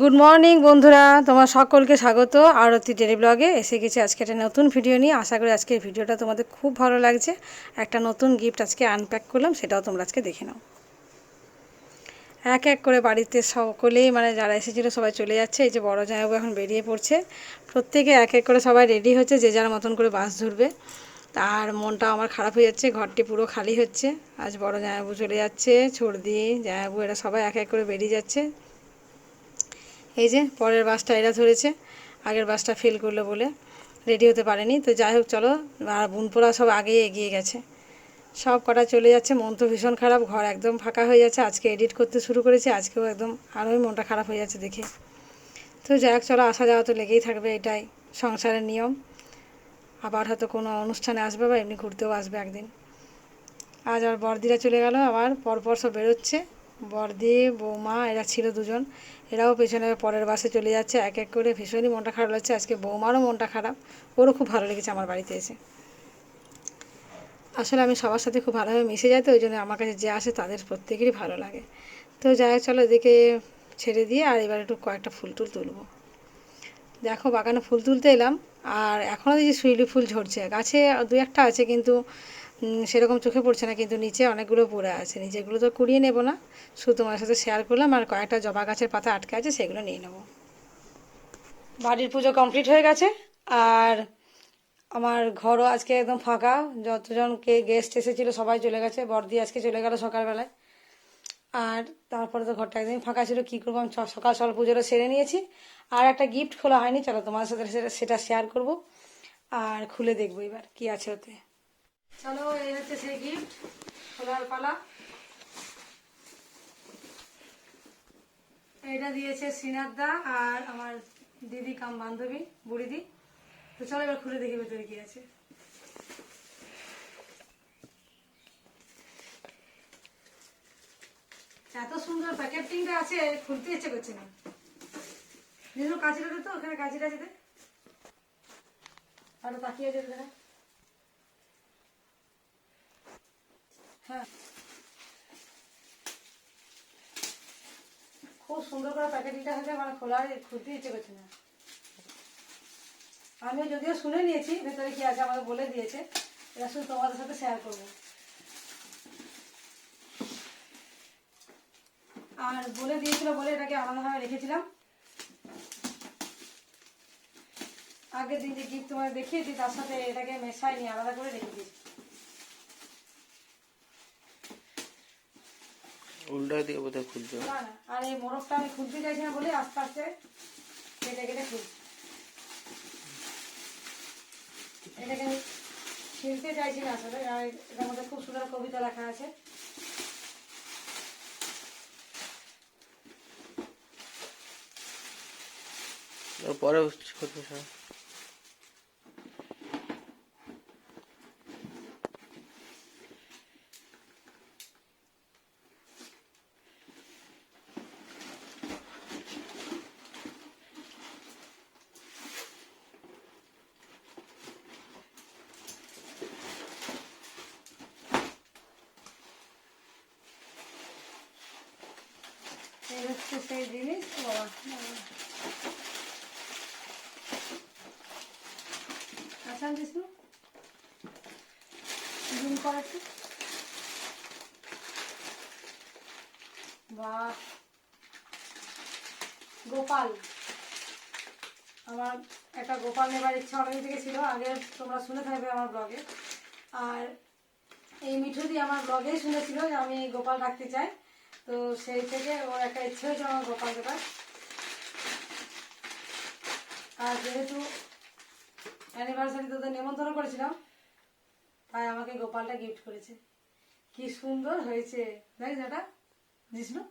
Good morning বন্ধুরা। তোমার সকলকে স্বাগত। আরতি ডেলি ব্লগে এসে গেছি আজকে একটা নতুন ভিডিও নিয়ে। আশা করি আজকের ভিডিওটা তোমাদের খুব ভালো লাগছে। একটা নতুন গিফট আজকে আনপ্যাক করলাম, সেটাও তোমরা আজকে দেখে নাও। এক এক করে বাড়িতে সকলেই মানে যারা এসেছিল, সবাই চলে যাচ্ছে। এই যে বড় জামাইবাবু এখন বেরিয়ে পড়ছে। প্রত্যেকে এক এক করে সবাই রেডি হচ্ছে, যে যার মতন করে বাস ধরবে। আর মনটা আমার খারাপ হয়ে যাচ্ছে, ঘরটি পুরো খালি হচ্ছে। আজ বড় জামাইবাবু চলে যাচ্ছে, ছর্দি জামাইবাবু, এরা সবাই এক এক করে বেরিয়ে যাচ্ছে। এই যে পরের বাসটা এরা ধরেছে, আগের বাসটা ফেল করল বলে রেডি হতে পারেনি। তো যাই হোক, চলো, আর বোনপোড়া সব আগেই এগিয়ে গেছে। সব কটা চলে যাচ্ছে, মন তো ভীষণ খারাপ, ঘর একদম ফাঁকা হয়ে যাচ্ছে। আজকে এডিট করতে শুরু করেছি, আজকেও একদম আরোই মনটা খারাপ হয়ে যাচ্ছে দেখে। তো যাই হোক, চলো, আসা যাওয়া তো লেগেই থাকবে এটাই, সংসারের নিয়ম। আবার হয়তো কোনো অনুষ্ঠানে আসবে বা এমনি ঘুরতেও আসবে একদিন। আজ আর বর্দিরা চলে গেল, আবার পরপর সব বেরোচ্ছে। বর্দি বৌমা, এরা ছিল দুজন। এরাও পেছনে পরের বাসে চলে যাচ্ছে, এক এক করে ভীষণই মনটা খারাপ লাগছে। আজকে বৌমারও মনটা খারাপ, ওরও খুব ভালো লেগেছে আমার বাড়িতে এসে। আসলে আমি সবার সাথে খুব ভালোভাবে মিশে যাই তো, ওই জন্য আমার কাছে যে আসে তাদের প্রত্যেকেরই ভালো লাগে। তো যাই চলো এদিকে ছেড়ে দিয়ে আর এবার একটু কয়েকটা ফুল টুল তুলবো। দেখো, বাগানে ফুল তুলতে এলাম, আর এখনও দেখছি সুইলি ফুল ঝরছে। গাছে দু একটা আছে, কিন্তু সেরকম চোখে পড়ছে না, কিন্তু নিচে অনেকগুলো পড়ে আছে। নিচেগুলো তো কুড়িয়ে নেব না, শুধু তোমার সাথে শেয়ার করলাম আর কয়েকটা জবা গাছের পাতা আটকে আছে, সেগুলো নিয়ে নেব। বাড়ির পুজো কমপ্লিট হয়ে গেছে, আর আমার ঘরও আজকে একদম ফাঁকা, যতজন কে গেস্ট এসেছিল সবাই চলে গেছে বর্দি আজকে চলে গেল সকালবেলায়। আর তারপরে তো ঘরটা একদিন ফাঁকা ছিল, কী করব, আমি সকাল সকাল পুজোটা সেরে নিয়েছি। আর একটা গিফট খোলা হয়নি, চলো তোমার সাথে সেটা সেটা শেয়ার করব, আর খুলে দেখব এবার, কি আছে ওতে। চলো, এই হচ্ছে সেই গিফট খোলার পালা। এটা দিয়েছে শ্রীনাথদা আর আমার দিদি কাম বান্ধবী, বুড়িদি। তো চলো এবার খুলে দেখি ভেতরে কি আছে। এত সুন্দর প্যাকেটিংটা আছে, খুলতে ইচ্ছে করছে না। যেন তো, ওখানে কাঁচিটা দে আরও তাকিয়ে যেতে দেখা হ্যাঁ। খুব সুন্দর করে প্যাকেটিংটা হয়েছে মানে খোলা খুলতে ইচ্ছে করছে না। আমিও যদিও শুনে নিয়েছি, ভেতরে কি আছে আমাকে বলে দিয়েছে। এটা শুধু তোমাদের সাথে শেয়ার করব। আর বলে দিয়েছিল বলে এটাকে আলাদাভাবে রেখেছিলাম। আগের দিন যে গিফট তোমার দেখিয়েছি, তার সাথে এটাকে মেশাইনি, আলাদা করে রেখে দিয়েছি। উল্টা দিয়ে বোধহয় না আর এই মোরগটা আমি খুলতে চাইছি না বলে আস্তে আস্তে কেটে কেটে খুলছি। এটাকে ছিলতে চাইছি না আসলে আর এটার মধ্যে খুব সুন্দর কবিতা লেখা আছে। পরে করতে এই হচ্ছে সেই জিনিস, বাবা। আচ্ছা একটু। গোপাল। আমার একটা গোপাল নেবার ইচ্ছা অনেক থেকে ছিল, আগে তোমরা শুনে থাকবে আমার ব্লগে। আর এই মিঠুদি আমার ব্লগেই শুনেছিল যে আমি গোপাল রাখতে চাই। তো সেই থেকে ওর একটা ইচ্ছে হয়েছে আমার গোপাল দেবার আর যেহেতু অ্যানিভার্সারি তোদের নিমন্ত্রণ করেছিলাম তাই আমাকে গোপালটা গিফট করেছে। কি সুন্দর হয়েছে। দেখ যেটা জিষ্ণু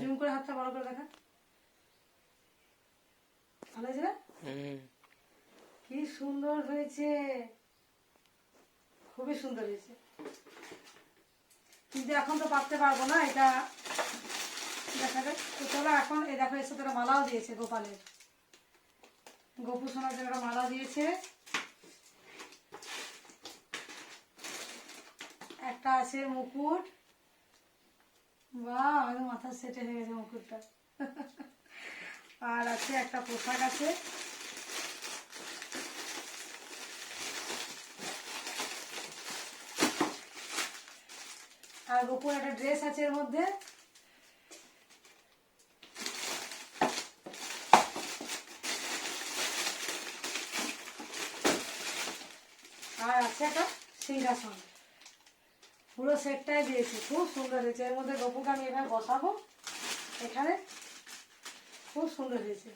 জুম করে হাতটা বড় করে দেখা। ভালো হয়েছে না? কি সুন্দর হয়েছে। খুবই সুন্দর হয়েছে। কিন্তু এখন তো পারতে পারব না, এটা দেখা তো চলো এখন, এই দেখো, এর তোরা মালাও দিয়েছে গোপালের। গোপু সোনার জন্য মালা দিয়েছে। একটা আছে মুকুট। বাহ আমাদের মাথার সেটে হয়ে গেছে মুকুটটা। আর আছে একটা পোশাক আছে। আর গোপুর একটা ড্রেস আছে এর মধ্যে। আর আছে একটা সিংহাসন। পুরো সেটটাই দিয়েছে, খুব সুন্দর হয়েছে। এর মধ্যে গপুকে আমি এখানে বসাবো। এখানে খুব সুন্দর হয়েছে।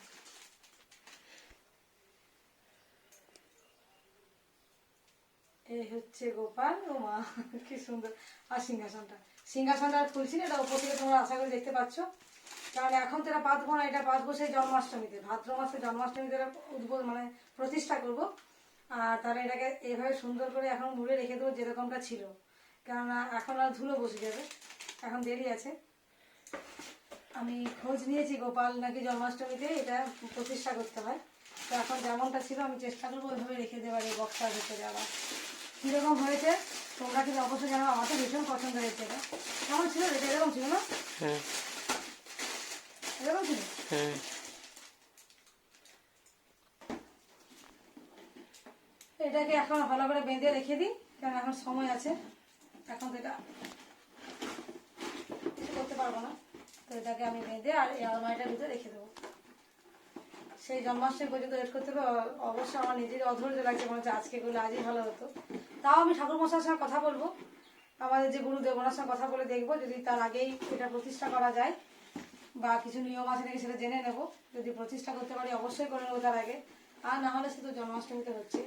হচ্ছে গোপাল ও মা। কি সুন্দর। আর সিংহাসনটা। সিংহাসনটা আর খুলছি না, এটা ওপর থেকে তোমরা আশা করে দেখতে পাচ্ছ। কারণ এখন তো এটা পাতবো না, এটা পাতবো সেই জন্মাষ্টমীতে। ভাদ্র মাসে জন্মাষ্টমীতে এটা উদ্বোধ মানে প্রতিষ্ঠা করব। আর তাহলে এটাকে এভাবে সুন্দর করে এখন মুড়ে রেখে দেবো যেরকমটা ছিল। কেননা এখন আর ধুলো বসে যাবে। এখন দেরি আছে। আমি খোঁজ নিয়েছি গোপাল নাকি জন্মাষ্টমীতে এটা প্রতিষ্ঠা করতে হয়। তো এখন যেমনটা ছিল আমি চেষ্টা করব ওইভাবে রেখে দেওয়ার, এই বক্সার ভিতরে আবার। কীরকম হয়েছে তোমরা কিন্তু অবশ্যই জানো আমার তো ভীষণ পছন্দ হয়েছে এটা। কেমন ছিল এটা এরকম ছিল না? হুম এরকম ছিল? হুম এটাকে এখন ভালো করে বেঁধে রেখে দিই কারণ এখন সময় আছে। এখন তো এটা করতে পারব না। তো এটাকে আমি বেঁধে আর এই আলমারিটার ভিতরে রেখে দেবো। সেই জন্মাষ্টমী পর্যন্ত ওয়েট করতে হবে। অবশ্য আমার নিজের অধৈর্য লাগছে মনে হচ্ছে আজকে করলে আজই ভালো হতো। তাও আমি ঠাকুর মশার সঙ্গে কথা বলব। আমাদের যে গুরুদেব ওনার সঙ্গে কথা বলে দেখব, যদি তার আগেই এটা প্রতিষ্ঠা করা যায় বা কিছু নিয়ম আছে নাকি সেটা জেনে নেব। যদি প্রতিষ্ঠা করতে পারি, অবশ্যই করে নেব তার আগে। আর না হলে সে তো জন্মাষ্টমীতে হচ্ছে।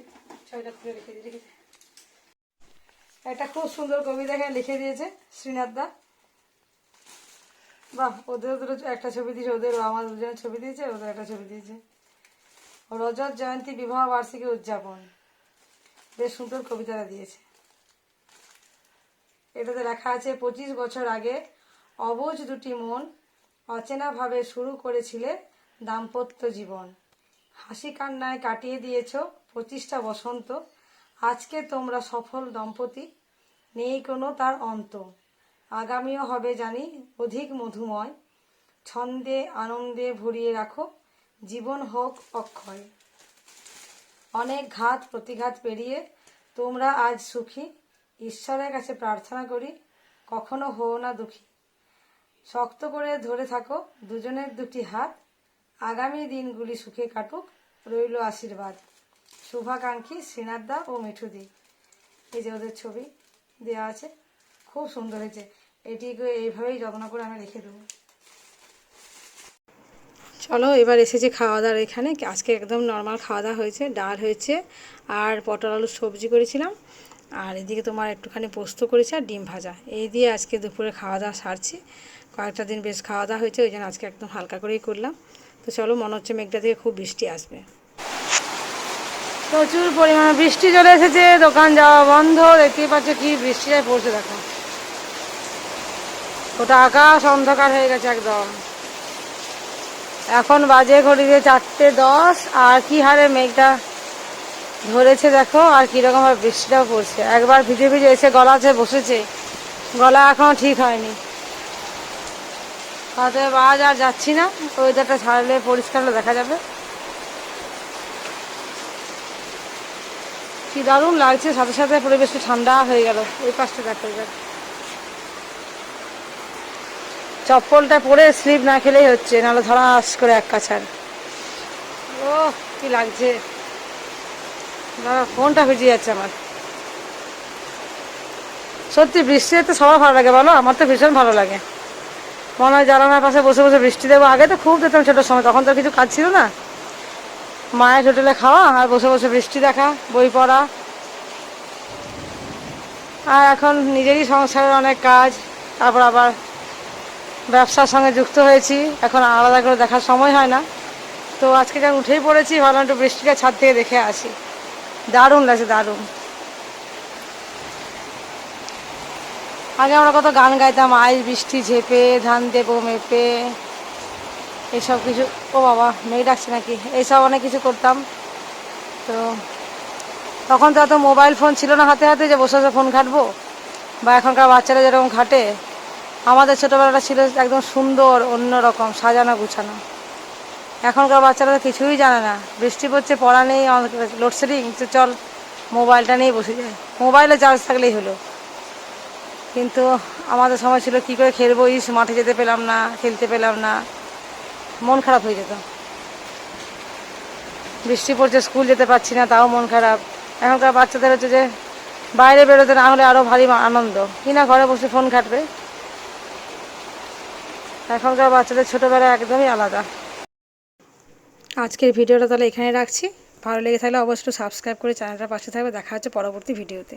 ছবিটা খুলে রেখে দিয়ে একটা খুব সুন্দর কবিতা লিখে দিয়েছে শ্রীনাথ দা। বাহ, ওদের দুটো একটা ছবি দিয়েছে, ওদের আমার দুজনের ছবি দিয়েছে, ওদের একটা ছবি দিয়েছে। রজত জয়ন্তী বিবাহ বার্ষিকী উদযাপন। বেশ সুন্দর কবিতাটা দিয়েছে। এটাতে লেখা আছে, পঁচিশ বছর আগে অবুঝ দুটি মন অচেনাভাবে শুরু করেছিলে দাম্পত্য জীবন। হাসি কান্নায় কাটিয়ে দিয়েছ পঁচিশটা বসন্ত। আজকে তোমরা সফল দম্পতি, নেই কোনো তার অন্ত। আগামীও হবে জানি অধিক মধুময়। ছন্দে আনন্দে ভরিয়ে রাখো, জীবন হোক অক্ষয়। অনেক ঘাত, প্রতিঘাত পেরিয়ে তোমরা আজ সুখী। ঈশ্বরের কাছে প্রার্থনা করি, কখনো হও না দুঃখী। শক্ত করে ধরে থাকো দুজনের দুটি হাত। আগামী দিনগুলি সুখে কাটুক, রইল আশীর্বাদ। শুভাকাঙ্ক্ষী শ্রীনাথদা ও মিঠুদি। এই যে ওদের ছবি দেওয়া আছে, খুব সুন্দর হয়েছে। এটিকে এইভাবেই যত্ন করে আমি রেখে দেবো। চলো, এবার এসেছি খাওয়া দাওয়ার এখানে। আজকে একদম নর্মাল খাওয়া দাওয়া হয়েছে, ডাল হয়েছে আর পটল আলুর সবজি করেছিলাম। আর এদিকে তোমার একটুখানি পোস্ত করেছি আর ডিম ভাজা। এই দিয়ে আজকে দুপুরে খাওয়া দাওয়া সারছি। কয়েকটা দিন বেশ খাওয়া দাওয়া হয়েছে, ওই জন্য আজকে একদম হালকা করেই করলাম। তো চলো, মনে হচ্ছে মেঘটা থেকে খুব বৃষ্টি আসবে। প্রচুর পরিমাণে বৃষ্টি চলে এসেছে, দোকান যাওয়া বন্ধ, দেখতেই পাচ্ছ কি বৃষ্টিটাই পড়ছে, দেখো। ওটা আকাশ অন্ধকার হয়ে গেছে একদম। এখন বাজে ঘড়িতে চারটে দশ, আর কি হারে মেঘটা ধরেছে দেখো, আর কীরকম ভাবে বৃষ্টিটাও পড়ছে। একবার ভিজে ভিজে এসে গলা গলাতে বসেছে, গলা এখনও ঠিক হয়নি। অতএব আজ আর যাচ্ছি না ওয়েদারটা ছাড়লে পরিষ্কার দেখা যাবে। কি দারুণ লাগছে, সাথে সাথে পরিবেশটা ঠান্ডা হয়ে গেল ওই পাশটা দেখা এবার। চপ্পলটা পরে স্লিপ না খেলেই হচ্ছে নাহলে ধরাস করে এক কাছার। ও কি লাগছে। দাঁড়া, ফোনটা ভিজে যাচ্ছে আমার। সত্যি বৃষ্টিতে তো সবার ভালো লাগে বলো? আমার তো ভীষণ ভালো লাগে। মনে হয় জানালার পাশে বসে বসে বৃষ্টি দেবো। আগে তো খুব যেতাম ছোটোর সময় তখন তো কিছু কাজ ছিল না। মায়ের হোটেলে খাওয়া আর বসে বসে বৃষ্টি দেখা বই পড়া। আর এখন নিজেরই সংসারের অনেক কাজ তারপর আবার ব্যবসার সঙ্গে যুক্ত হয়েছি। এখন আলাদা করে দেখার সময় হয় না। তো আজকে যখন উঠেই পড়েছি, ভাবলাম একটু বৃষ্টিটা ছাদ থেকে দেখে আসি। দারুণ লাগছে, দারুণ। আগে আমরা কত গান গাইতাম, আইস, বৃষ্টি ঝেপে, ধান দেবো মেপে, এইসব কিছু। ও বাবা, মেয়ে ডাকছে নাকি? এইসব অনেক কিছু করতাম। তো তখন তো এত মোবাইল ফোন ছিল না হাতে হাতে যে বসে বসে ফোন ঘাটবো, বা এখনকার বাচ্চারা যেরকম ঘাটে আমাদের ছোটোবেলাটা ছিল একদম সুন্দর, অন্যরকম, সাজানো গুছানো। এখনকার বাচ্চারা তো কিছুই জানে না। বৃষ্টি পড়ছে, পড়া নেই লোডশেডিং তো চল, মোবাইলটা নিয়েই বসে যায় মোবাইলে চার্জ থাকলেই হলো। কিন্তু আমাদের সময় ছিল কী করে খেলব, ইস, মাঠে যেতে পেলাম না, খেলতে পেলাম না। মন খারাপ হয়ে যেত। বৃষ্টি পড়ছে, স্কুল যেতে পারছি না, তাও মন খারাপ। এখনকার বাচ্চাদের হচ্ছে যে, বাইরে বেরোতে না হলে আরও ভারী আনন্দ। কি না ঘরে বসে ফোন ঘাটবে। এখনকার বাচ্চাদের ছোটোবেলা একদমই আলাদা। আজকের ভিডিওটা তাহলে এখানে রাখছি। ভালো লেগে থাকলে অবশ্যই সাবস্ক্রাইব করে চ্যানেলটা পাশে থাকবে। দেখা হচ্ছে পরবর্তী ভিডিওতে।